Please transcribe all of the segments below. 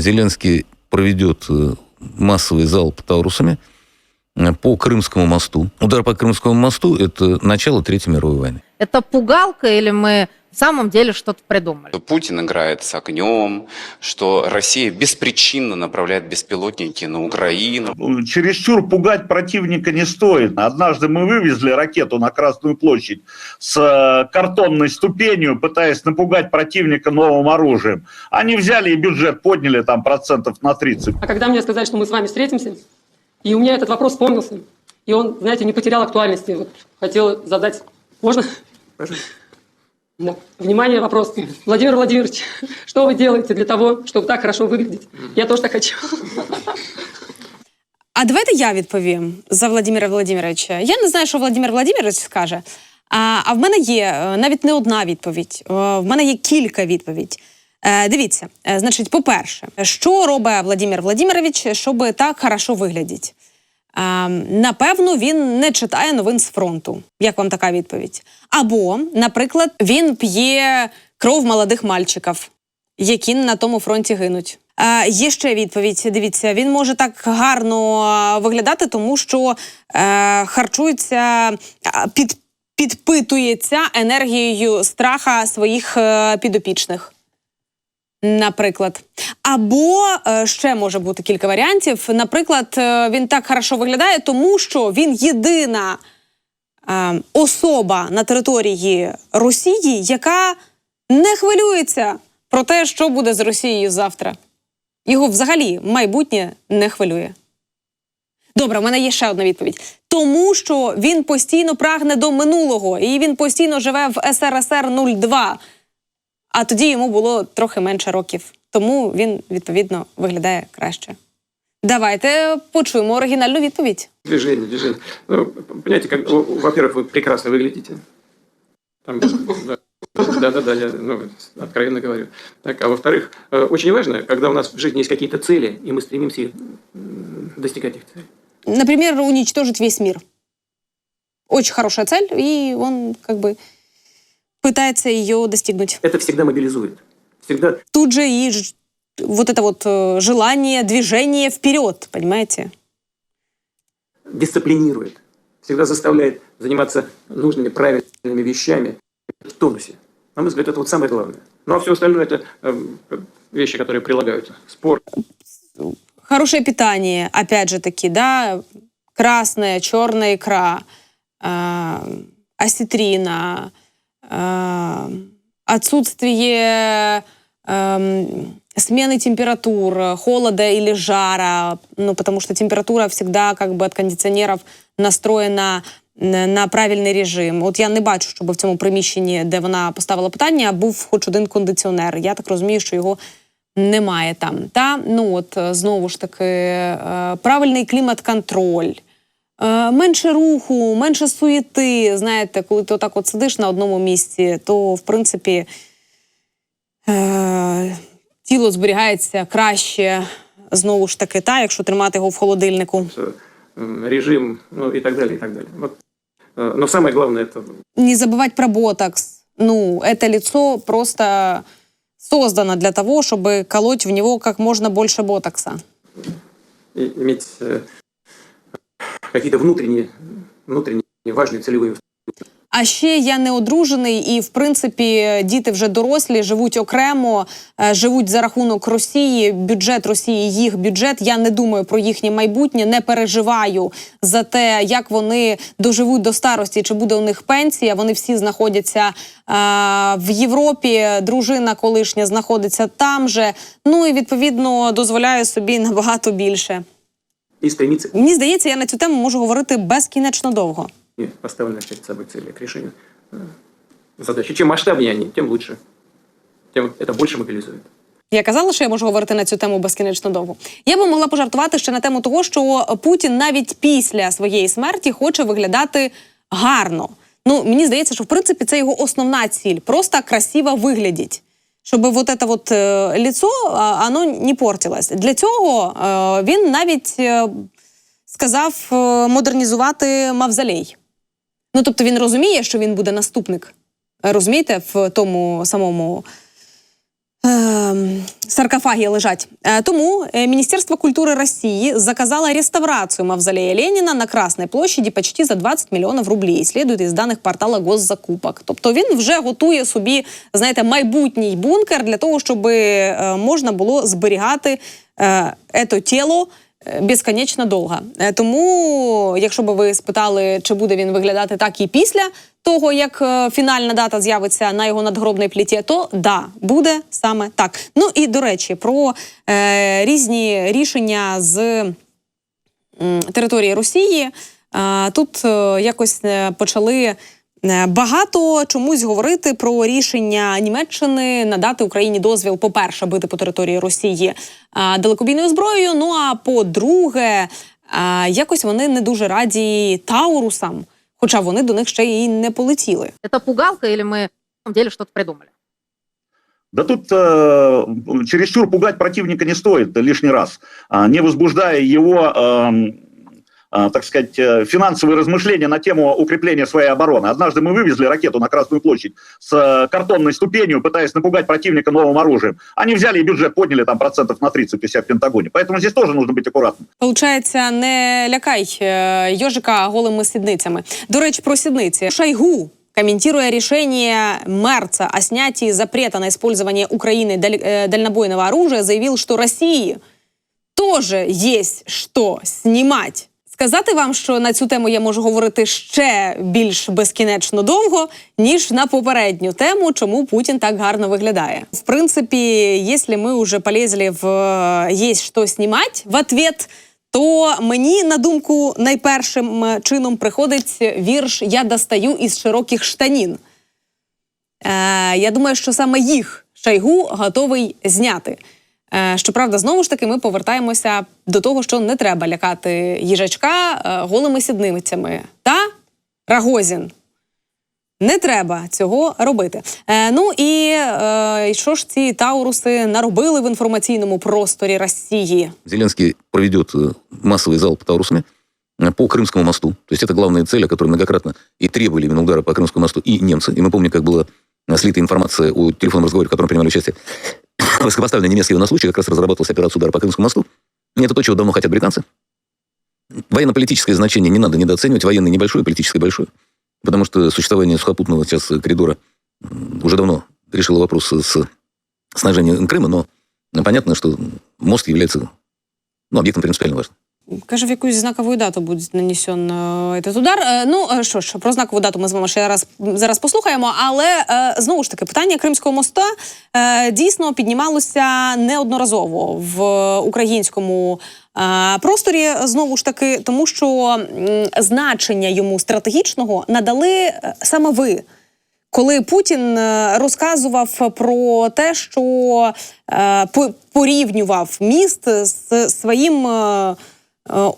Зеленский проведет э, массовый залп таурусами э, по Крымскому мосту. Удар по Крымскому мосту – это начало Третьей мировой войны. Это пугалка или мы в самом деле что-то придумали? что Путин играет с огнем, что Россия беспричинно направляет беспилотники на Украину. чересчур пугать противника не стоит. Однажды мы вывезли ракету на Красную площадь с э, картонной ступенью, пытаясь напугать противника новым оружием. Они взяли и бюджет подняли там процентов на 30. А когда мне сказали, что мы с вами встретимся, и у меня этот вопрос вспомнился, и он, знаете, не потерял актуальности. Вот хотел задать... Можно? Да. Внимание, вопрос. Владимир Владимирович, что вы делаете для того, чтобы так хорошо выглядеть? Я тоже так хочу. А давайте я відповім за Владимира Владимировича. Я не знаю, що Владимир Владимирович скаже. А, а в мене є е, навіть не одна відповідь. Е, В мене є кілька відповідь. Е, Дивіться, е, значить, по-перше, що робить Владимир Владимирович, щоб так хорошо виглядіти? Е, Напевно, він не читає новин з фронту. Як вам така відповідь? Або, наприклад, він п'є кров молодих мальчиків які на тому фронті гинуть. Е, є ще відповідь. Дивіться, він може так гарно е, виглядати, тому що е, харчується, е, під, підпитується енергією страха своїх підопічних. Наприклад, або е, ще може бути кілька варіантів. Наприклад, е, він так хорошо виглядає, тому що він єдина е, особа на території Росії, яка не хвилюється про те, що буде з Росією завтра. Його взагалі майбутнє не хвилює. Добре, у мене є ще одна відповідь. Тому що він постійно прагне до минулого, і він постійно живе в СРСР 02. А тоді йому було трохи менше років. Тому він, відповідно, виглядає краще. Давайте почуємо оригінальну відповідь. Движение, движение. Ну, понимаете, как, во- во-первых, вы прекрасно выглядите. Там, да, да, да, да, я ну, откровенно говорю. Так, а во-вторых, э, очень важно, когда у нас в жизни есть какие-то цели, и мы стремимся их, м, достигать их целей. Например, уничтожить весь мир. Очень хорошая цель, и он как бы пытается ее достигнуть. Это всегда мобилизует. Всегда Тут же и вот это вот э, желание, движение вперед, понимаете? дисциплинирует. Всегда заставляет заниматься нужными, правильными вещами в тонусе. На мой взгляд, это вот самое главное. Ну, а все остальное – это эм, вещи, которые прилагаются. Спорт, Хорошее питание, опять же таки, да, красная, черная икра, э, осетрина, отсутствие эм, смены температур, холода или жара, ну, потому что температура всегда как бы от кондиціонерів настроєна на на правильний режим. От я не бачу, щоб в цьому приміщенні, де вона поставила питання, був хоч один кондиціонер. Я так розумію, що його немає там. Та ну от е, знову ж таки е, правильний клімат-контроль. Е, Менше руху, менше суєти. Знаєте, коли ти отак от сидиш на одному місці, то в принципі е, тіло зберігається краще. Знову ж таки, та, якщо тримати його в холодильнику. э, режим, ну и так далее, и так далее. Вот. Э, Но самое главное – это Не забывать про ботокс. Ну, это лицо просто создано для того, чтобы колоть в него как можно больше ботокса. и- иметь э, какие-то внутренние, внутренние важные целевые А ще я не одружений, і в принципі діти вже дорослі, живуть окремо, е, живуть за рахунок Росії. Бюджет Росії, їх бюджет. Я не думаю про їхнє майбутнє, не переживаю за те, як вони доживуть до старості, чи буде у них пенсія. Вони всі знаходяться е, в Європі. Дружина колишня знаходиться там же. Ну і відповідно дозволяю собі набагато більше. И стремиться Мені здається, я на цю тему можу говорити безкінечно довго. к поставленной перед собой цели, к решению э, задачи. Чем масштабнее они, тем лучше. Тем это больше мобилизует. Я казала, що я можу говорити на цю тему безкінечно довго. Я би могла пожартувати ще на тему того, що Путін навіть після своєї смерті хоче виглядати гарно. Ну мені здається, що в принципі це його основна ціль просто красиво виглядіть. Щоб вот это вот е, лицо, оно не портилось. Для цього е, він навіть е, сказав е, модернізувати мавзолей. Ну тобто він розуміє, що він буде наступник. Розумієте, в тому самому Саркофаги лежать. Е, Тому е, Міністерство культури Росії заказало реставрацию мавзолея Леніна на Красній площаді почти за 20 мільйонів рублів. Слідує із даних портала Госзакупок. Тобто він вже готує собі, знаєте, майбутній бункер для того, щоб е, можна було зберігати е, ето тіло безконечно довго. Е, Тому, якщо б ви спитали, чи буде він виглядати так і після того, як е, фінальна дата з'явиться на його надгробній пліті, то да, буде саме так. Ну і до речі, про е, різні рішення з території Росії. Тут е, якось почали багато чомусь говорити про рішення Німеччини надати Україні дозвіл, по-перше, бити по території Росії е, далекобійною зброєю. Ну а по-друге, е, якось вони не дуже раді Таурусам, хоча вони до них ще й не полетіли. Это пугалка или мы на самом деле что-то придумали? Да тут э, чересчур пугать противника не стоит лишний раз, а, не возбуждая его, эм, а, так сказать, э, финансовые размышления на тему укрепления своей обороны. Однажды мы вывезли ракету на Красную площадь с э, картонной ступенью, пытаясь напугать противника новым оружием. Они взяли и бюджет подняли там процентов на 30 у себя в Пентагоне. Поэтому здесь тоже нужно быть аккуратным. Получається, не лякай е, йожика голими сідницями. До речі, про сідниці. Шойгу комментируя решение Мерца о снятии запрета на использование Украины даль- э, дальнобойного оружия, заявил, что России тоже есть что снимать. Сказати вам, що на цю тему я можу говорити ще більш безкінечно довго, ніж на попередню тему, чому Путін так гарно виглядає. В принципі, якщо ми вже полізли в е, «є що знімати» в ответ, то мені на думку найпершим чином приходить вірш Я достаю із широких штанін. Е, я думаю, що саме їх Шойгу готовий зняти. Е, щоправда, знову ж таки, ми повертаємося до того, що не треба лякати їжачка е, голими сідницями. Та Рагозін. Не треба цього робити. Е, ну і е, що ж ці тауруси наробили в інформаційному просторі Росії? Зеленский проведет э, массовый залп таурусами э, по Крымскому мосту. То есть это главная цель, о которой многократно и требовали именно удара по Крымскому мосту и немцы. И мы помним, как была э, слита информация о телефонном разговоре, в котором принимали участие высокопоставленные немецкие военнослужащие, как раз разрабатывалась операция удара по Крымскому мосту. И это то, чего давно хотят британцы. Военно-политическое значение не надо недооценивать, военное небольшое, политическое большое. Потому что существование сухопутного сейчас коридора уже давно решило вопрос с снабжением Крыма, но понятно, что мост является ну, объектом принципиально важным. Каже, в якусь знакову дату буде нанесен е, цей удар. Е, Ну е, що ж, про знакову дату ми з вами ще раз зараз послухаємо. Але знову ж таки, питання Кримського моста дійсно піднімалося неодноразово в українському просторі. Знову ж таки, тому що значення йому стратегічного надали саме ви. Коли Путін розказував про те, що порівнював міст з своїм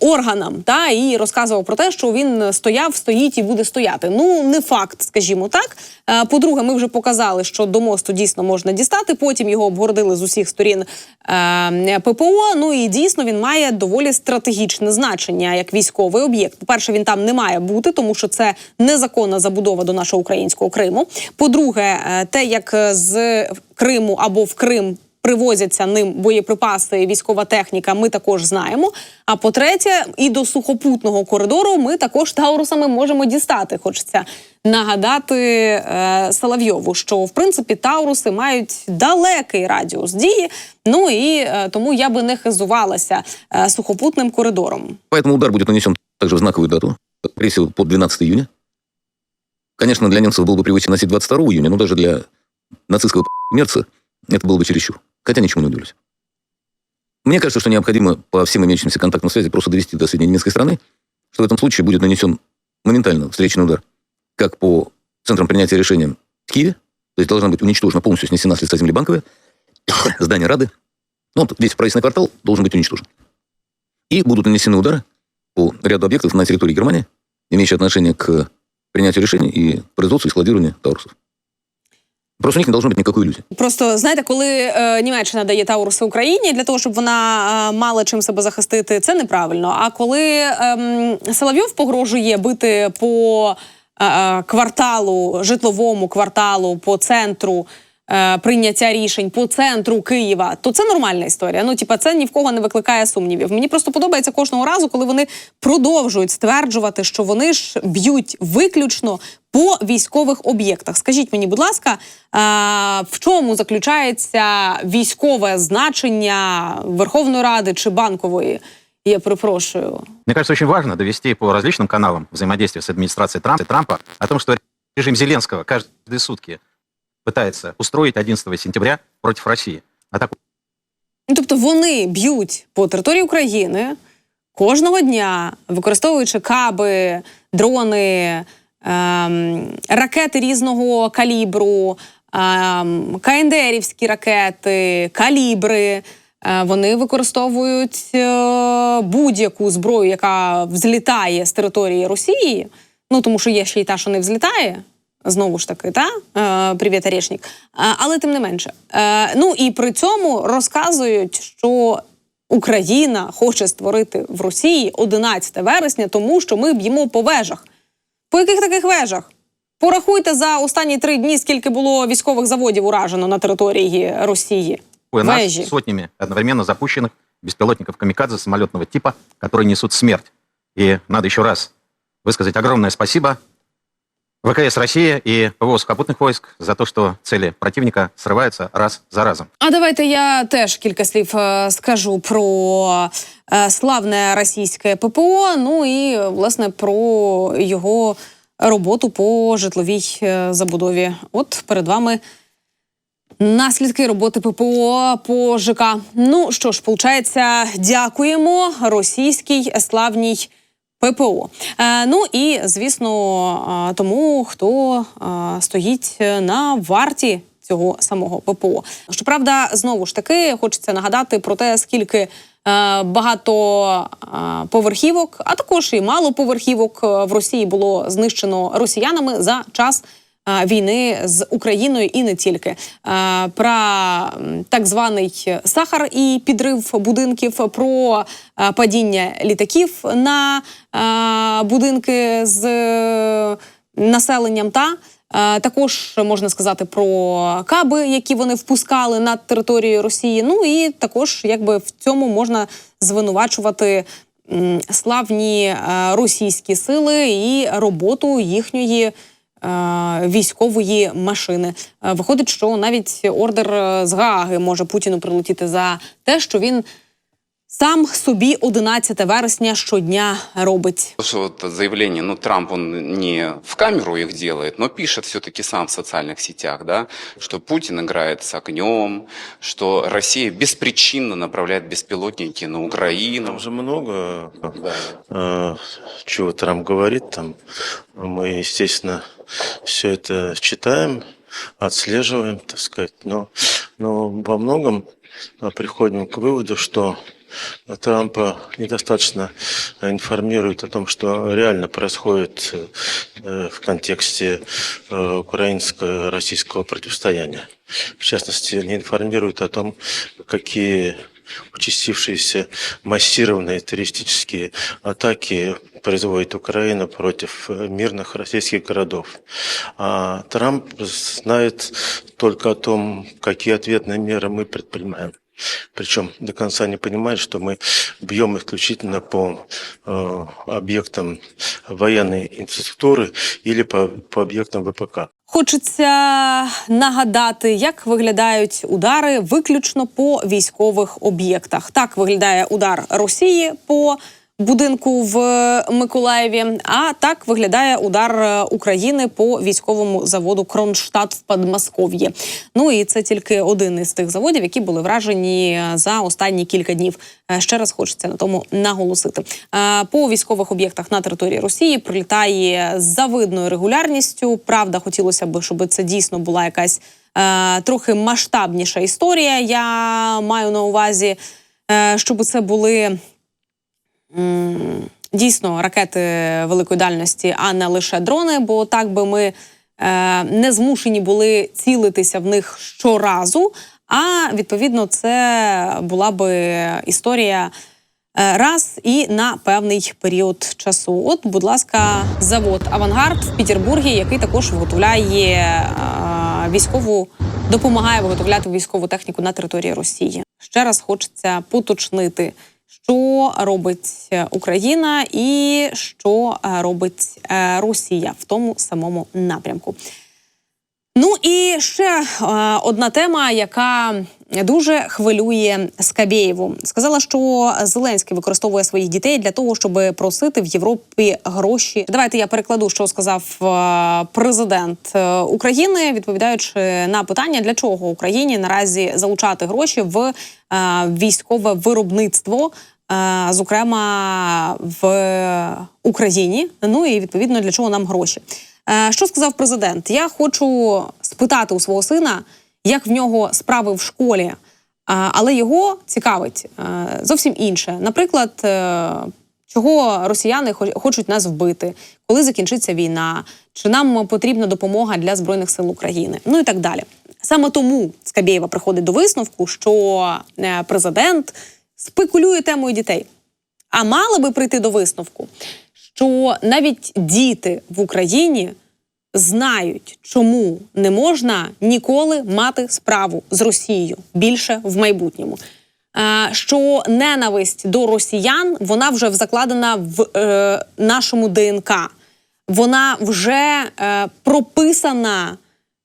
органам, та і розказував про те, що він стояв, стоїть і буде стояти. Ну не факт, скажімо так. Е, По-друге, ми вже показали, що до мосту дійсно можна дістати. Потім його обгородили з усіх сторін е, ППО. Ну і дійсно він має доволі стратегічне значення як військовий об'єкт. По перше, він там не має бути, тому що це незаконна забудова до нашого українського Криму. По-друге, е, те, як з Криму або в Крим привозяться ним боєприпаси, і військова техніка, ми також знаємо. А по-третє, і до сухопутного коридору ми також таурусами можемо дістати. Хочеться нагадати е, Соловйову, що в принципі тауруси мають далекий радіус дії. Ну і е, тому я би не хизувалася е, сухопутним коридором. Поэтому удар будет нанесен также в знаковую дату, скорее всего, по 12 июня. Конечно, для немцев было бы привычно носить 22 июня, но даже для нацистского мерца это было бы чересчур. Хотя ничему не удивлюсь. Мне кажется, что необходимо по всем имеющимся контактным связи просто довести до средней немецкой страны, что в этом случае будет нанесен моментально встречный удар как по центрам принятия решения в Киеве, то есть должна быть уничтожена, полностью снесена с лица земли банковая, здание Рады, ну, весь правительственный квартал должен быть уничтожен. И будут нанесены удары по ряду объектов на территории Германии, имеющие отношение к принятию решений и производству и складированию таурусов. Просто у них не должно быть никакой иллюзии. Просто знаєте, коли е, Німеччина дає Тауруси Україні для того, щоб вона е, мала чим себе захистити, це неправильно. А коли е, Соловйов погрожує бити по е, е, кварталу, житловому кварталу, по центру е, прийняття рішень по центру Києва, то це нормальна історія. Ну, типа, це ні в кого не викликає сумнівів. Мені просто подобається кожного разу, коли вони продовжують стверджувати, що вони ж б'ють виключно по військових об'єктах. Скажіть мені, будь ласка, а, в чому заключається військове значення Верховної Ради чи банкової? Я перепрошую. Мне кажется, очень важно довести по различным каналам взаимодействия с администрацией Трампа, Трампа о том, что режим Зеленского каждые сутки пытается устроить 11 сентября против России. Атаку Ну, тобто вони б'ють по території України кожного дня, використовуючи каби, дрони, ем, ракети різного калібру, ем, КНДРівські ракети, калібри. Е, Вони використовують е, будь-яку зброю, яка взлітає з території Росії. Ну тому що є ще й та, що не взлітає. Знову ж таки, та е, привіт, Орешник. Е, але тим не менше. Е, ну і при цьому розказують, що Україна хоче створити в Росії 11 вересня, тому що ми б'ємо по вежах. По яких таких вежах? Порахуйте за останні три дні, скільки було військових заводів уражено на території Росії. нас Вежи. сотнями одновременно запущенных беспилотников камикадзе самолетного типа, которые несут смерть. И надо еще раз высказать огромное спасибо ВКС России и ПВО сухопутных войск за то, что цели противника срываются раз за разом. А давайте я теж кілька слів е, скажу про е, славне російське ППО. Ну і власне про його роботу по житловій е, забудові. От перед вами. Наслідки роботи ППО по ЖК. Ну що ж, получається, дякуємо російській славній ППО. Е, ну і звісно, е, тому хто е, стоїть на варті цього самого ППО. Щоправда, знову ж таки хочеться нагадати про те, скільки е, багато е, поверхівок, а також і малоповерхівок поверхівок в Росії було знищено росіянами за час війни з Україною і не тільки Е, про так званий сахар і підрив будинків, про е, падіння літаків на е, будинки з е, населенням та. Е, Також можна сказати про каби, які вони впускали над територією Росії. Ну і також, якби в цьому можна звинувачувати славні е, російські сили і роботу їхньої е, військової машини. Е, Виходить, що навіть ордер е, з Гааги може Путіну прилетіти за те, що він сам собі 11 вересня щодня робить. Что вот заявление, ну, Трамп, он не в камеру их делает, но пишет все-таки сам в социальных сетях, да, что Путин играет с огнем, что Россия беспричинно направляет беспилотники на Украину. Там же много э, чего Трамп говорит. Там мы, естественно, все это читаем, отслеживаем, так сказать. Но, но во многом э, приходим к выводу, что Трампа недостаточно информирует о том, что реально происходит э, в контексте э, украинско-российского противостояния. В частности, не информирует о том, какие участившиеся массированные террористические атаки производит Украина против э, мирных российских городов. А Трамп знает только о том, какие ответные меры мы предпринимаем. Причем до конца не понимает, что мы бьем исключительно по э, объектам военной инфраструктуры или по, по объектам ВПК. Хочеться нагадати, як виглядають удари виключно по військових об'єктах. Так виглядає удар Росії по будинку в Миколаєві. А так виглядає удар е, України по військовому заводу Кронштадт в Подмосков'ї. Ну і це тільки один із тих заводів, які були вражені за останні кілька днів. Е, Ще раз хочеться на тому наголосити. Е, По військових об'єктах на території Росії прилітає з завидною регулярністю. Правда, хотілося б, щоб це дійсно була якась е, трохи масштабніша історія. Я маю на увазі, е, щоб це були дійсно ракети великої дальності, а не лише дрони, бо так би ми е, не змушені були цілитися в них щоразу. А відповідно, це була би історія е, раз і на певний період часу. От, будь ласка, завод Авангард в Петербургі, який також виготовляє е, військову допомагає виготовляти військову техніку на території Росії. Ще раз хочеться поточнити, що робить е, Україна і що е, робить е, Росія в тому самому напрямку. Ну і ще е, одна тема, яка дуже хвилює Скабєєву. Сказала, що Зеленський використовує своїх дітей для того, щоб просити в Європі гроші. Давайте я перекладу, що сказав е, президент е, України, відповідаючи на питання, для чого Україні наразі залучати гроші в е, військове виробництво. Зокрема, в Україні, ну і відповідно для чого нам гроші. Е, Що сказав президент? Я хочу спитати у свого сина, як в нього справи в школі, Е, але його цікавить е, зовсім інше. Наприклад, чого росіяни хочуть нас вбити, коли закінчиться війна, чи нам потрібна допомога для збройних сил України, ну і так далі. Саме тому Скабєєва приходить до висновку, що президент спекулює темою дітей. А мали би прийти до висновку, що навіть діти в Україні знають, чому не можна ніколи мати справу з Росією більше в майбутньому. Е, Що ненависть до росіян вона вже закладена в е, нашому ДНК. Вона вже е, прописана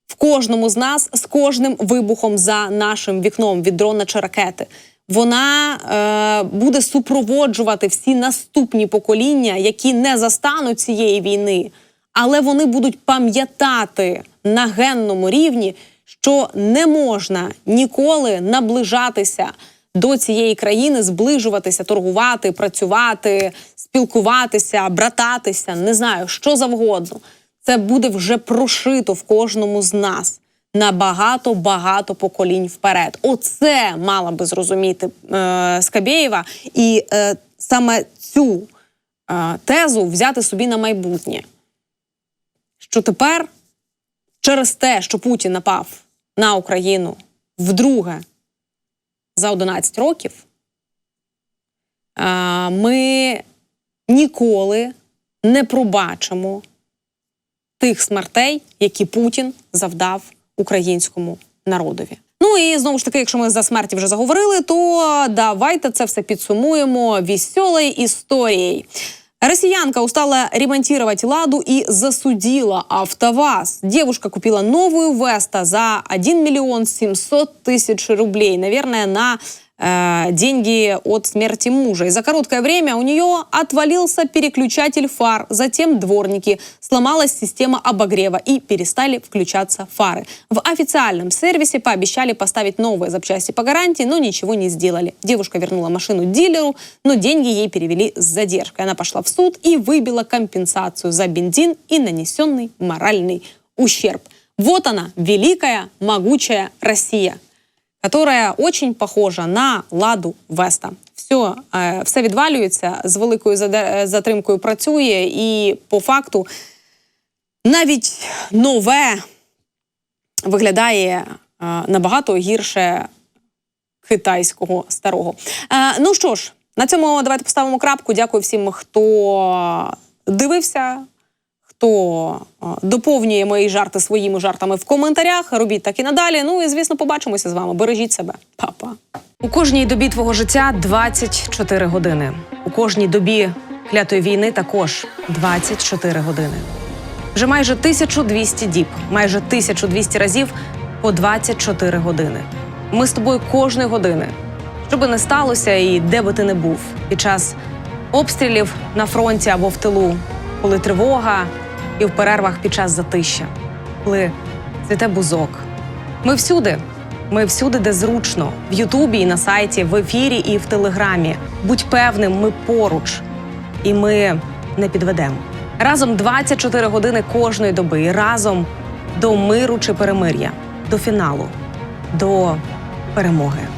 в кожному з нас з кожним вибухом за нашим вікном від дрона чи ракети. Вона е, буде супроводжувати всі наступні покоління, які не застануть цієї війни, але вони будуть пам'ятати на генному рівні, що не можна ніколи наближатися до цієї країни, зближуватися, торгувати, працювати, спілкуватися, брататися, не знаю, що завгодно. Це буде вже прошито в кожному з нас на багато багато поколінь вперед. Оце мала би зрозуміти е, Скабєєва, і е, саме цю е, тезу взяти собі на майбутнє. Що тепер через те, що Путін напав на Україну вдруге за 11 років, е, ми ніколи не пробачимо тих смертей, які Путін завдав українському народові. Ну і знову ж таки, якщо ми за смерті вже заговорили, то давайте це все підсумуємо веселою історією. Россиянка устала ремонтировать «Ладу» и засудила «АвтоВАЗ». Девушка купила новую «Веста» за 1 миллион 700 тысяч рублей. Наверное, на э, деньги от смерти мужа. И за короткое время у нее отвалился переключатель фар, затем дворники, сломалась система обогрева и перестали включаться фары. В официальном сервисе пообещали поставить новые запчасти по гарантии, но ничего не сделали. Девушка вернула машину дилеру, но деньги ей перевели с задержкой. Она пошла в суд и выбила компенсацию за бензин и нанесенный моральный ущерб. Вот она, великая, могучая Россия которая очень похожа на ладу Веста. Все, е, все відвалюється з великою е, затримкою працює, і по факту навіть нове виглядає е, набагато гірше китайського старого. Е, ну що ж, на цьому давайте поставимо крапку. Дякую всім, хто дивився. Хто е, доповнює мої жарти своїми жартами в коментарях, робіть так і надалі. Ну і звісно, побачимося з вами. Бережіть себе, Па-па. У кожній добі твого життя 24 години. У кожній добі клятої війни також 24 години. Вже майже 1200 діб, майже 1200 разів по 24 години. Ми з тобою кожної години, що би не сталося, і де би ти не був під час обстрілів на фронті або в тилу, коли тривога і в перервах під час затища, коли цвіте бузок. Ми всюди. Ми всюди, де зручно, в Ютубі і на сайті, в ефірі і в Телеграмі. Будь певним, ми поруч, і ми не підведемо. Разом 24 години кожної доби. І разом до миру чи перемир'я, до фіналу, до перемоги.